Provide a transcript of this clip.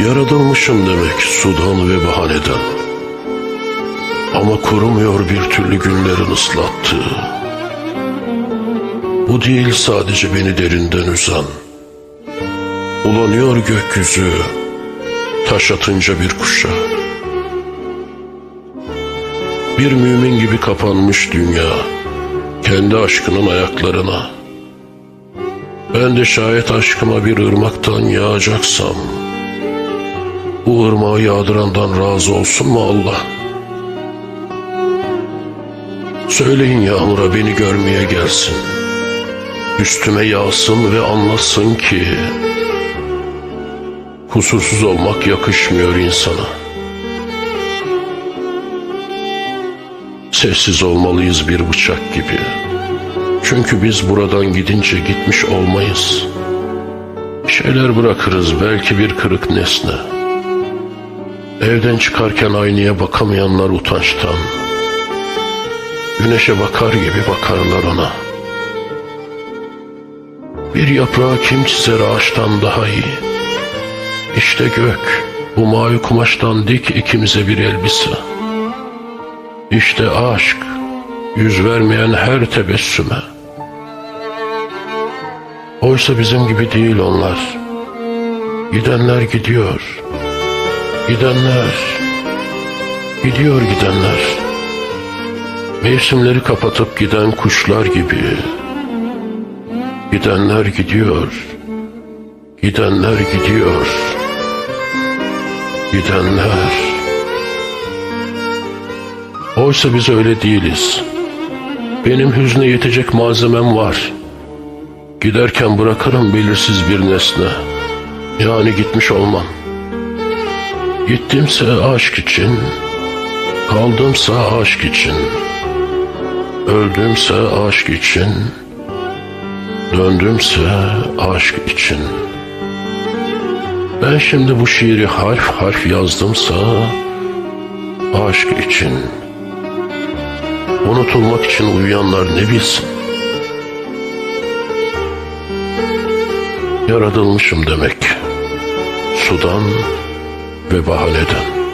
Yaratılmışım demek sudan ve bahaneden. Ama kurumuyor bir türlü günlerin ıslattığı. Bu değil sadece beni derinden üzen. Ulanıyor gökyüzü taş atınca bir kuşa. Bir mümin gibi kapanmış dünya kendi aşkının ayaklarına. Ben de şayet aşkıma bir ırmaktan yağacaksam bu ırmağı yağdırandan razı olsun mu Allah? Söyleyin yağmura beni görmeye gelsin. Üstüme yağsın ve anlasın ki Kusursuz olmak yakışmıyor insana. Sessiz olmalıyız bir bıçak gibi. Çünkü biz buradan gidince gitmiş olmayız. Şeyler bırakırız belki bir kırık nesne. Evden çıkarken aynaya bakamayanlar utançtan. Güneşe bakar gibi bakarlar ona. Bir yaprağı kim çizer ağaçtan daha iyi. İşte gök, bu mavi kumaştan dik ikimize bir elbise. İşte aşk, yüz vermeyen her tebessüme. Oysa bizim gibi değil onlar. Gidenler gidiyor. Gidenler, gidiyor gidenler. Mevsimleri kapatıp giden kuşlar gibi. Gidenler gidiyor. Gidenler gidiyor. Gidenler. Oysa biz öyle değiliz. Benim hüzne yetecek malzemem var. Giderken bırakırım belirsiz bir nesne. Yani gitmiş olmam. Gittimse aşk için, kaldımsa aşk için, öldümse aşk için, döndümse aşk için. Ben şimdi bu şiiri harf harf yazdımsa aşk için. Unutulmak için uyuyanlar ne bilsin? Yaratılmışım demek. Sudan ve bahaneden.